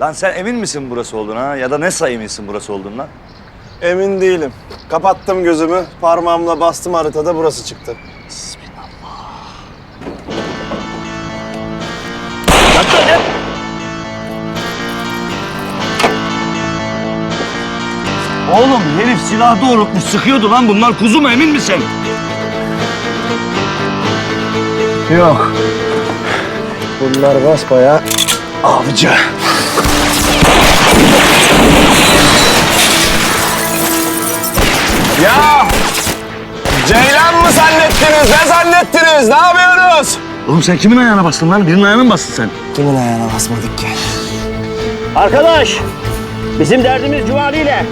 Lan sen emin misin burası olduğuna ya da ne sayımısın burası olduğundan? Emin değilim. Kapattım gözümü, parmağımla bastım haritada burası çıktı. Oğlum herif silah doğrultmuş sıkıyordu lan bunlar kuzu mu emin misin? Yok. Bunlar basbayağı avcı. Ya! Ceylan mı zannettiniz? Ne zannettiniz? Ne yapıyorsunuz? Oğlum sen kimin ayağına bastın lan? Birinin ayağına mı bastın sen? Kimin ayağına basmadık ki? Arkadaş, bizim derdimiz Cumali ile.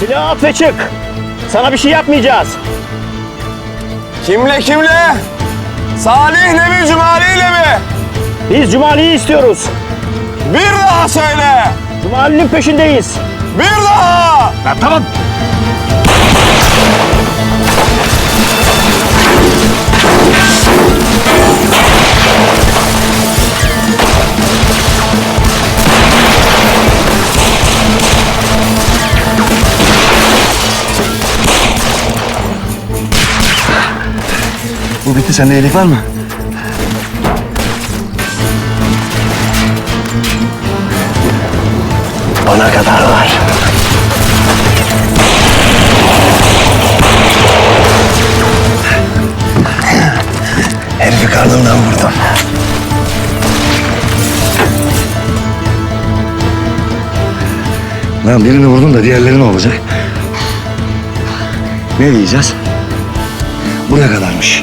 Silahı at ve çık. Sana bir şey yapmayacağız. Kimle kimle? Salih mi Cumali ile mi? Biz Cumali'yi istiyoruz. Bir daha söyle. Cumali'nin peşindeyiz. Bir daha. Lan tamam. Bu bitti. Sende elik var mı? Ona kadar var. Herifi karnından vurdum. Lan birini vurdun da diğerleri ne olacak? Ne diyeceğiz? Buraya kadarmış.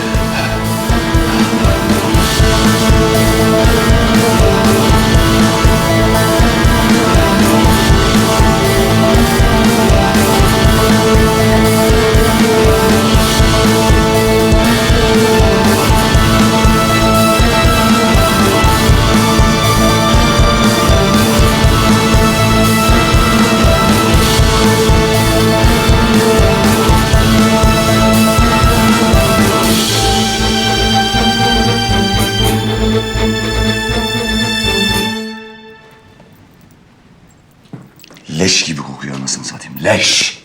Leş gibi kokuyor anasını satayım. Leş.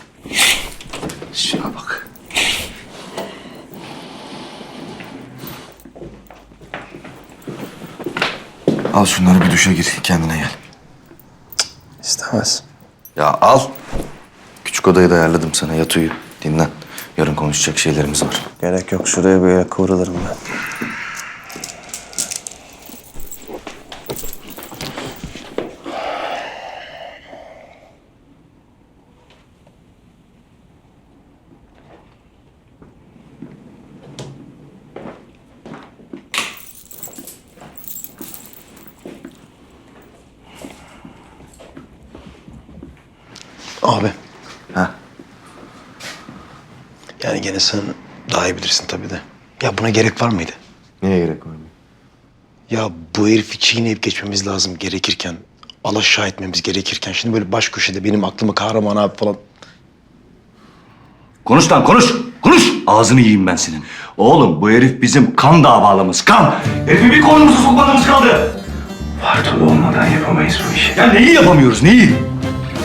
Şuna bak. Al şunları bir duşa gir. Kendine gel. İstemez. Ya al. Küçük odayı da ayarladım sana. Yat uyu. Dinlen. Yarın konuşacak şeylerimiz var. Gerek yok. Şuraya böyle kıvrılırım ben. Abi. Ha. Yani gene sen daha iyi bilirsin tabii de. Ya buna gerek var mıydı? Neye gerek var? Ya bu herifi çiğneyip geçmemiz lazım gerekirken. Alaşağı etmemiz gerekirken. Şimdi böyle baş köşede benim aklıma kahraman abi falan. Konuş lan konuş. Konuş. Ağzını yiyeyim ben senin. Oğlum bu herif bizim kan davalamız. Kan. Herifi bir koynumuza sokmadığımız kaldı. Bartolu olmadan yapamayız bu işi. Ya neyi yapamıyoruz neyi?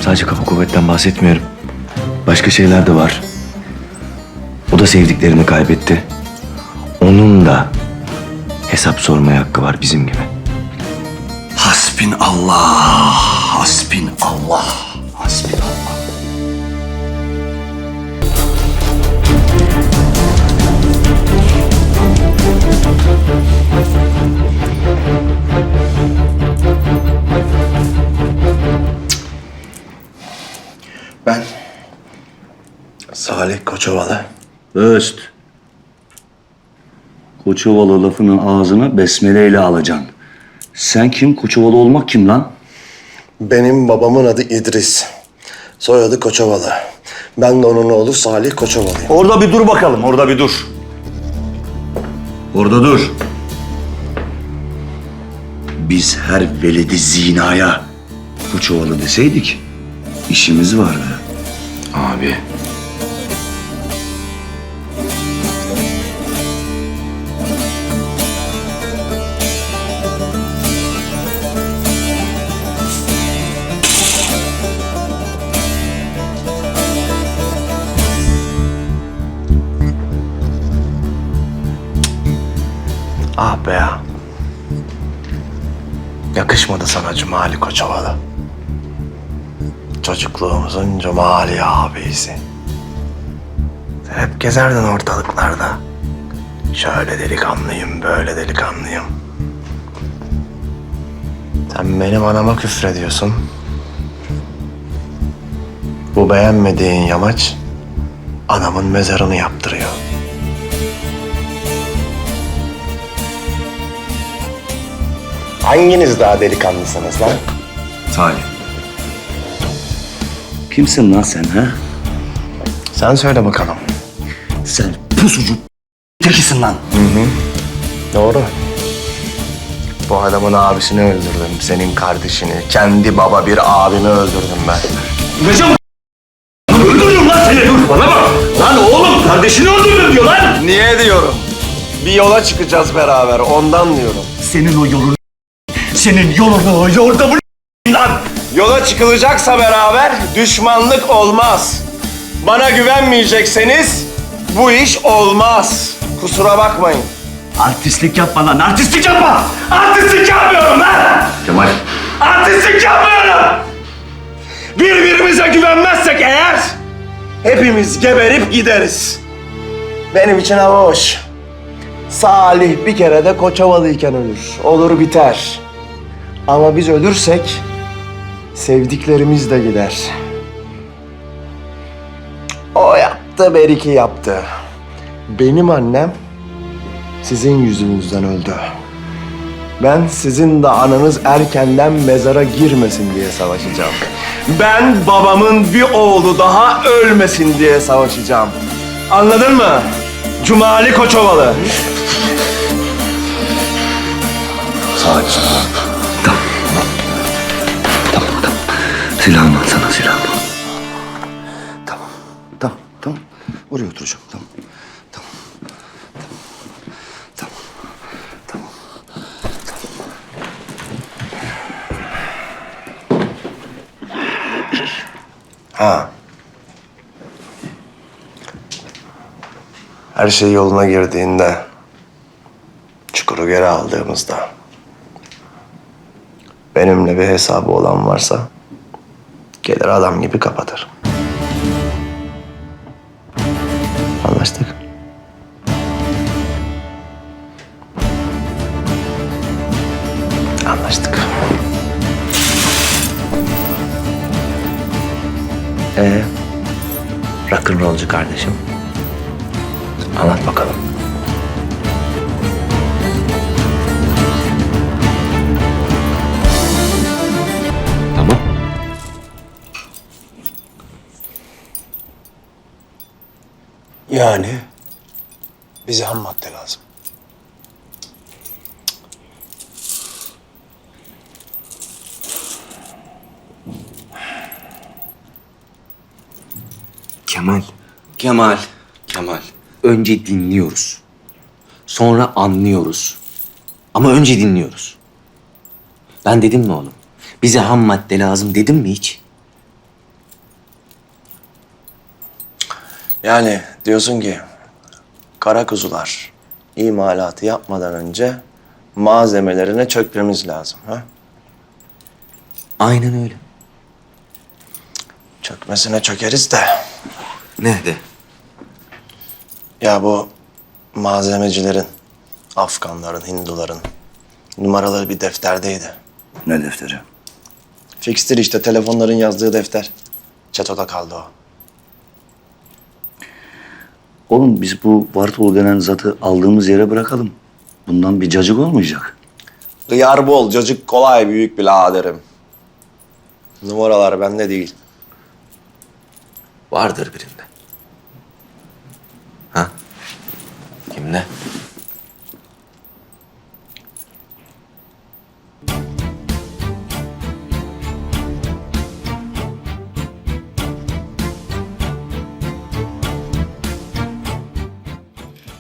Sadece kafa kuvvetten bahsetmiyorum. Başka şeyler de var. O da sevdiklerini kaybetti. Onun da hesap sormaya hakkı var bizim gibi. Hasbin Allah. Hasbin Allah. Hasbin Allah. Ben Salih Koçovalı. Öst. Koçovalı lafının ağzına besmeleyle alacaksın. Sen kim? Koçovalı olmak kim lan? Benim babamın adı İdris. Soyadı Koçovalı. Ben de onun oğlu Salih Koçovalı'yım. Orada bir dur bakalım, orada bir dur. Orada dur. Biz her veledi zinaya Koçovalı deseydik İşimiz vardı. Abi. Ah be ya. Yakışmadı sana Cumali Koçovalı. Çocukluğumuzun Cumali abisi. Hep gezerdin ortalıklarda. Şöyle delikanlıyım, böyle delikanlıyım. Sen benim anama küfrediyorsun. Bu beğenmediğin yamaç anamın mezarını yaptırıyor. Hanginiz daha delikanlısınız lan? Salih. Kimsin lan sen ha? Sen söyle bakalım. Sen pusucu tekisin lan. Doğru. Bu adamın abisini öldürdüm, senin kardeşini. Kendi baba bir abimi öldürdüm ben. Necam öldürürüm lan seni. Dur bana bak. Lan oğlum kardeşini öldürdüm diyor lan. Niye diyorum? Bir yola çıkacağız beraber, ondan diyorum. Senin o yolunu senin yolunu yordamını lan. Yola çıkılacaksa beraber düşmanlık olmaz. Bana güvenmeyecekseniz bu iş olmaz. Kusura bakmayın. Artistlik yapma lan artistlik yapma. Artistlik yapmıyorum lan. Kemal. Artistlik yapmıyorum. Birbirimize güvenmezsek eğer hepimiz geberip gideriz. Benim için hava hoş. Salih bir kere de Koçovalıyken ölür. Olur biter. Ama biz ölürsek sevdiklerimiz de gider. O yaptı, Beriki yaptı. Benim annem sizin yüzünüzden öldü. Ben sizin de ananız erkenden mezara girmesin diye savaşacağım. Ben babamın bir oğlu daha ölmesin diye savaşacağım. Anladın mı? Cumali Koçovalı. Salih. Silahımı al sana silahımı. Tamam. Tamam tamam. Oraya oturacağım. Tamam. Tamam. Tamam. Tamam. Tamam. Ha. Her şey yoluna girdiğinde, çukuru geri aldığımızda, benimle bir hesabı olan varsa, gelir adam gibi kapatır. Anlaştık. Anlaştık. Ee, rock'n'rollcu kardeşim. Anlat bakalım. Yani bize ham madde lazım. Kemal. Kemal. Kemal. Önce dinliyoruz. Sonra anlıyoruz. Ama önce dinliyoruz. Ben dedim mi oğlum? Bize ham madde lazım dedim mi hiç? Yani diyorsun ki kara kuzular imalatı yapmadan önce malzemelerine çökmemiz lazım. Ha? Aynen öyle. Çökmesine çökeriz de. Ne de? Ya bu malzemecilerin, Afganların, Hinduların numaraları bir defterdeydi. Ne defteri? Fikstir işte telefonların yazdığı defter. Çatoda kaldı o. Oğlum biz bu Vartolu denen zatı aldığımız yere bırakalım. Bundan bir cacık olmayacak. Hıyar bol, cacık kolay büyük biraderim. Numaralar bende değil. Vardır birinde. Ha? Kimde?